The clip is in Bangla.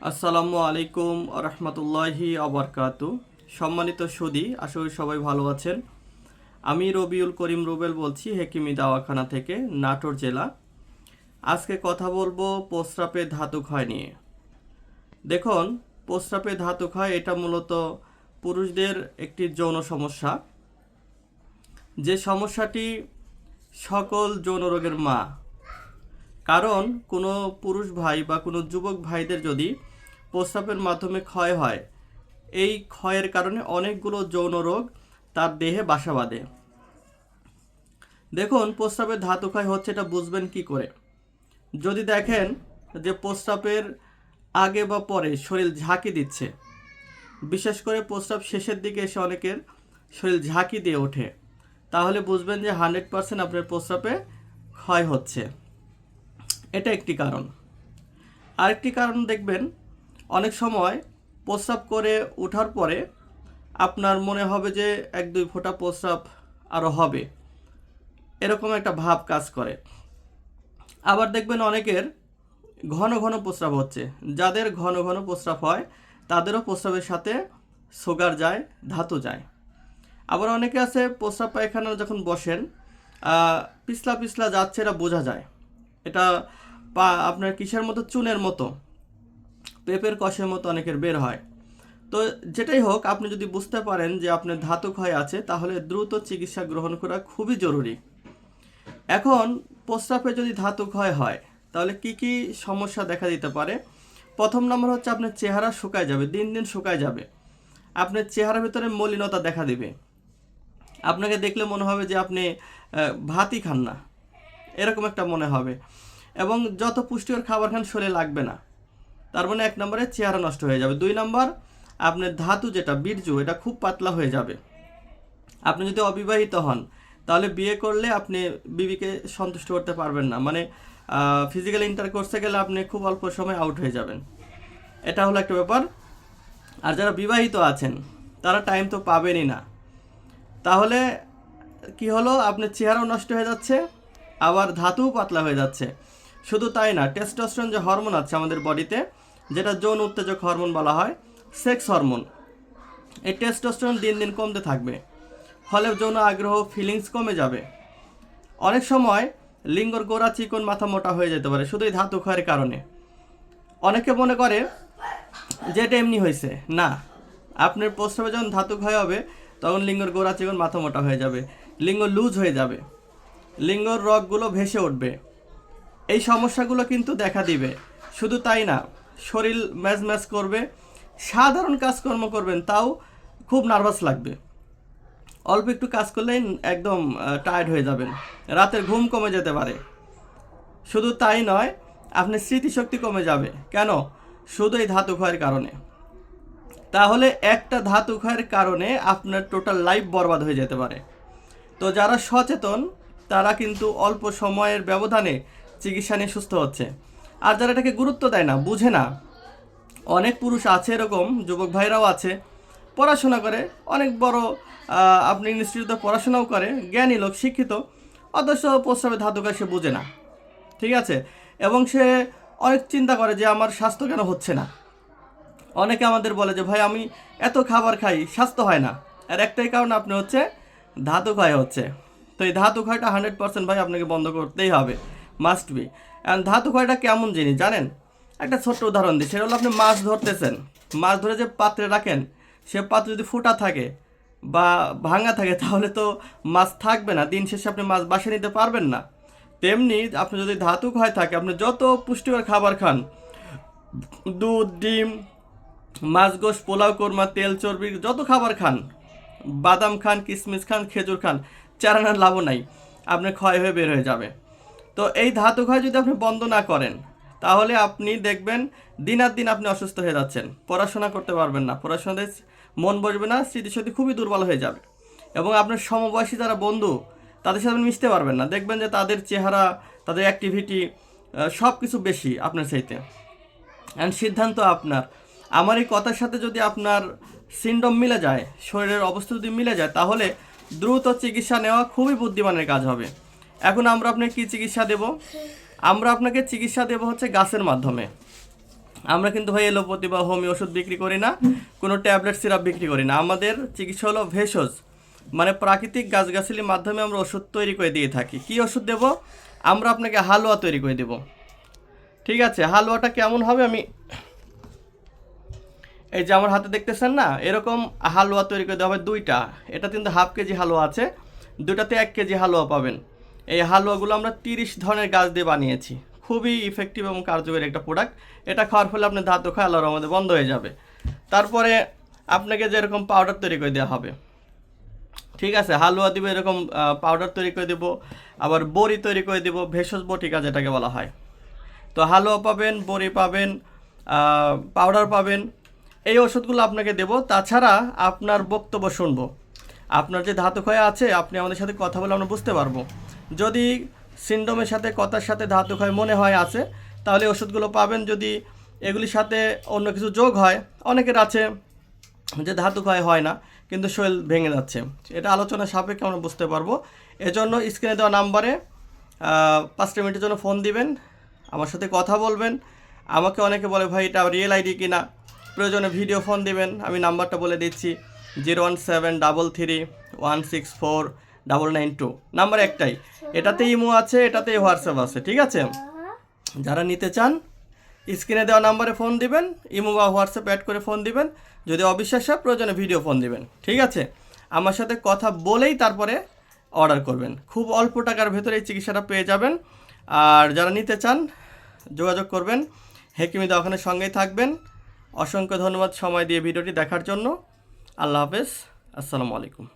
আসসালামু আলাইকুম রহমতুল্লাহি আবরকাত সম্মানিত সুদী করি সবাই ভালো আছেন। আমি রবিউল করিম রুবেল বলছি, হেকিমি দাওয়াখানা থেকে, নাটোর জেলা। আজকে কথা বলব প্রস্রাবে ধাতু ক্ষয় নিয়ে। দেখুন, প্রস্রাবে ধাতু ক্ষয় এটা মূলত পুরুষদের একটি যৌন সমস্যা। যে সমস্যাটি সকল যৌন রোগের মা কারণ কোনো পুরুষ ভাই বা কোনো যুবক ভাইদের যদি প্রস্রাবের মাধ্যমে ক্ষয় হয়, এই ক্ষয়ের কারণে অনেকগুলো যৌন রোগ তার দেহে বাসা বাঁধে। দেখুন, প্রস্রাবের ধাতু ক্ষয় হচ্ছে এটা বুঝবেন কি করে? যদি দেখেন যে প্রস্রাবের আগে বা পরে শরীর ঝাঁকি দিচ্ছে, বিশেষ করে প্রস্রাব শেষের দিকে এসে অনেকের শরীর ঝাঁকি দিয়ে ওঠে, তাহলে বুঝবেন যে হান্ড্রেড পার্সেন্ট আপনার প্রস্রাবে ক্ষয় হচ্ছে। এটা একটি কারণ। আরেকটি কারণ দেখবেন, অনেক সময় প্রস্রাব করে ওঠার পরে আপনার মনে হবে যে এক দুই ফোঁটা প্রস্রাব আরও হবে। এরকম একটা ভাব কাজ করে। আবার দেখবেন অনেকের ঘন ঘন প্রস্রাব হচ্ছে। যাদের ঘন ঘন প্রস্রাব হয়, তাদেরও প্রস্রাবের সাথে সুগার যায়, ধাতু যায়। আবার অনেকে আছে, প্রস্রাব পায়খানা যখন বসেন পিছলা পিছলা যাচ্ছে এটা বোঝা যায়। এটা পা, আপনার কিসের মতো? চুনের মতো। পেপের কষের মতো অনেকের বের হয়। তো যেটাই হোক, আপনি যদি বুঝতে পারেন যে আপনার ধাতু ক্ষয় আছে, তাহলে দ্রুত চিকিৎসা গ্রহণ করা খুবই জরুরি। এখন, প্রস্রাবে যদি ধাতু ক্ষয় হয়, তাহলে কি কি সমস্যা দেখা দিতে পারে? প্রথম নম্বর হচ্ছে আপনার চেহারা শুকায় যাবে, দিন দিন শুকায় যাবে। আপনার চেহারার ভিতরে মলিনতা দেখা দিবে। আপনাকে দেখলে মনে হবে যে আপনি ভাতই খান না। এরকম একটা মনে হবে। এবং যত পুষ্টিকর খাবার খান, শরীরে লাগবে না। তার মানে এক নম্বরে চেহারা নষ্ট হয়ে যাবে। দুই নম্বর, আপনার ধাতু যেটা, বীর্য, এটা খুব পাতলা হয়ে যাবে। আপনি যদি অবিবাহিত হন, তাহলে বিয়ে করলে আপনি বিবিকে সন্তুষ্ট করতে পারবেন না। মানে ফিজিক্যাল ইন্টার করতে গেলে আপনি খুব অল্প সময় আউট হয়ে যাবেন। এটা হলো একটা ব্যাপার। আর যারা বিবাহিত আছেন, তারা টাইম তো পাবেনই না। তাহলে কি হলো? আপনার চেহারাও নষ্ট হয়ে যাচ্ছে। আবার ধাতুও পাতলা হয়ে যাচ্ছে। শুধু তাই না টেস্টোস্টেরন যে হরমোন আছে আমাদের বডিতে যেটা যৌন উত্তেজক হরমোন বলা হয় সেক্স হরমোন এই টেস্টোস্টেরন দিন দিন কমতে থাকবে। ফলে যৌন আগ্রহ ফিলিংস কমে যাবে। অনেক সময় লিঙ্গর গোড়া চিকন মাথা মোটা হয়ে যেতে পারে, শুধু এই ধাতু ক্ষয়ের কারণে। অনেকে মনে করে যে এটা এমনি হয়েছে। না, আপনার প্রস্রাবে যখন ধাতু ক্ষয় হবে, তখন লিঙ্গর গোড়া চিকন মাথা মোটা হয়ে যাবে, লিঙ্গ লুজ হয়ে যাবে। লিঙ্গর রগগুলো ভেসে উঠবে। এই সমস্যাগুলো কিন্তু দেখা দিবে। শুধু তাই না, শরীর ম্যাজ ম্যাজ করবে, সাধারণ কাজকর্ম করবেন, তাও খুব নার্ভাস লাগবে। অল্প একটু কাজ করলেই একদম টায়ার্ড হয়ে যাবেন। রাতের ঘুম কমে যেতে পারে। শুধু তাই নয়, আপনার স্মৃতিশক্তি কমে যাবে। কেন? শুধু এই ধাতু ক্ষয়ের কারণে। তাহলে একটা ধাতু ক্ষয়ের কারণে আপনার টোটাল লাইফ বরবাদ হয়ে যেতে পারে। তো যারা সচেতন তারা কিন্তু অল্প সময়ের ব্যবধানে চিকিৎসা নিয়ে সুস্থ হচ্ছে। আর যারা এটাকে গুরুত্ব দেয় না, বুঝে না, অনেক পুরুষ আছে এরকম, যুবক ভাইরাও আছে, পড়াশোনা করে, অনেক বড় আপনি ইনস্টিটিউটে পড়াশোনাও করে, জ্ঞানী লোক, শিক্ষিত, অথচ প্রস্রাবে ধাতুকা সে বুঝে না। ঠিক আছে? এবং সে অনেক চিন্তা করে যে আমার স্বাস্থ্য কেন হচ্ছে না। অনেকে আমাদের বলে যে, ভাই, আমি এত খাবার খাই, স্বাস্থ্য হয় না। আর একটাই কারণ আপনি হচ্ছে ধাতু ক্ষয় হচ্ছে। তো এই ধাতু ক্ষয়টা হান্ড্রেড পার্সেন্ট ভাই আপনাকে বন্ধ করতেই হবে মাস্ট বি অ্যান্ড ধাতু ক্ষয়টা কেমন জিনিস জানেন? একটা ছোট্ট উদাহরণ দিই, সেটা হলো আপনি মাছ ধরতেছেন, মাছ ধরে যে পাত্রে রাখেন, সে পাত্র যদি ফুটা থাকে বা ভাঙা থাকে, তাহলে তো মাছ থাকবে না, দিন শেষে আপনি মাছ বাসে নিতে পারবেন না। তেমনি আপনি যদি ধাতু ক্ষয় থাকে, আপনি যত পুষ্টিকর খাবার খান, দুধ, ডিম, মাছ, গোশ, পোলাও, কোরমা, তেল, চর্বি, যত খাবার খান, বাদাম খান কিশমিশ খান, খেজুর খান চারানার লাভও নাই, আপনার ক্ষয় হয়ে বের হয়ে যাবে। তো এই ধাতু ক্ষয় যদি আপনি বন্ধ না করেন, তাহলে আপনি দেখবেন দিন আর দিন আপনি অসুস্থ হয়ে যাচ্ছেন, পড়াশোনা করতে পারবেন না, পড়াশোনাতে মন বসবে না, স্মৃতিশক্তি খুবই দুর্বল হয়ে যাবে। এবং আপনার সমবয়সী যারা বন্ধু, তাদের সাথে আপনি মিশতে পারবেন না, দেখবেন যে তাদের চেহারা, তাদের অ্যাক্টিভিটি সব কিছু বেশি আপনার চাইতে। অ্যান্ড সিদ্ধান্ত আপনার। আমার এই কথার সাথে যদি আপনার সিন্ডম মিলে যায়, শরীরের অবস্থা যদি মিলে যায়, তাহলে দ্রুত চিকিৎসা নেওয়া খুবই বুদ্ধিমানের কাজ হবে। এখন আমরা আপনাকে কী চিকিৎসা দেব? আমরা আপনাকে চিকিৎসা দেব হচ্ছে গাছের মাধ্যমে। আমরা কিন্তু ভাই এলোপ্যাথি বা হোমিও ওষুধ বিক্রি করি না, কোনো ট্যাবলেট, সিরাপ বিক্রি করি না। আমাদের চিকিৎসা হলো ভেষজ মানে প্রাকৃতিক গাছগাছালির মাধ্যমে আমরা ওষুধ তৈরি করে দিয়ে থাকি। কি ওষুধ দেব? আমরা আপনাকে হালুয়া তৈরি করে দেব। ঠিক আছে, হালুয়াটা কেমন হবে আমি এই যে আমার হাতে দেখতেছেন না, এরকম হালুয়া তৈরি করে দেওয়া হবে দুইটা। এটা কিন্তু হাফ কেজি হালুয়া আছে দুটাতে এক কেজি হালুয়া পাবেন। এই হালুয়াগুলো আমরা তিরিশ ধরনের গাছ দিয়ে বানিয়েছি। খুবই ইফেক্টিভ এবং কার্যকরী একটা প্রোডাক্ট এটা খাওয়ার ফলে আপনার ধাতু খায়, আল্লাহর আমাদের বন্ধ হয়ে যাবে। তারপরে আপনাকে যেরকম পাউডার তৈরি করে দেওয়া হবে। ঠিক আছে, হালুয়া দিব, এরকম পাউডার তৈরি করে দেবো, আবার বড়ি তৈরি করে দেবো, ভেষজ বটিকা যেটাকে বলা হয়। তো হালুয়া পাবেন, বড়ি পাবেন পাউডার পাবেন এই ওষুধগুলো আপনাকে দেব। তাছাড়া আপনার বক্তব্য শুনব। আপনার যে ধাতু ক্ষয় আছে, আপনি আমাদের সাথে কথা বলে আমরা বুঝতে পারব। যদি সিন্ডোমের সাথে, কথার সাথে ধাতু ক্ষয় মনে হয় আছে, তাহলে ওষুধগুলো পাবেন। যদি এগুলির সাথে অন্য কিছু যোগ হয়, অনেকের আছে যে ধাতু ক্ষয় হয় না, কিন্তু শরীর ভেঙে যাচ্ছে। এটা আলোচনা সাপেক্ষে আমরা বুঝতে পারব। এজন্য স্ক্রিনে দেওয়া নাম্বারে পাঁচটা মিনিটের জন্য ফোন দিবেন, আমার সাথে কথা বলবেন। আমাকে অনেকে বলে, ভাই, এটা রিয়েল আইডি কিনা? প্রয়োজনে ভিডিও ফোন দিবেন। আমি নাম্বারটা বলে দিচ্ছি, zero one seven double three one six four double nine two. Number একটাই, এটাতে ইমো আছে এটাতেই হোয়াটসঅ্যাপ আছে, ঠিক আছে? যারা নিতে চান, স্ক্রিনে দেওয়া নাম্বারে ফোন দিবেন, ইমো বা হোয়াটসঅ্যাপ অ্যাড করে ফোন দিবেন। যদি অবিশ্বাস হয় প্রয়োজনে ভিডিও ফোন দিবেন, ঠিক আছে? আমার সাথে কথা বলেই তারপরে অর্ডার করবেন। খুব অল্প টাকার ভেতরে এই চিকিৎসাটা পেয়ে যাবেন। আর যারা নিতে চান, যোগাযোগ করবেন। হেকিমি দোকানের সঙ্গেই থাকবেন। অসংখ্য ধন্যবাদ সময় দিয়ে ভিডিওটি দেখার জন্য। আল্লাহ হাফেজ। আসসালামু আলাইকুম।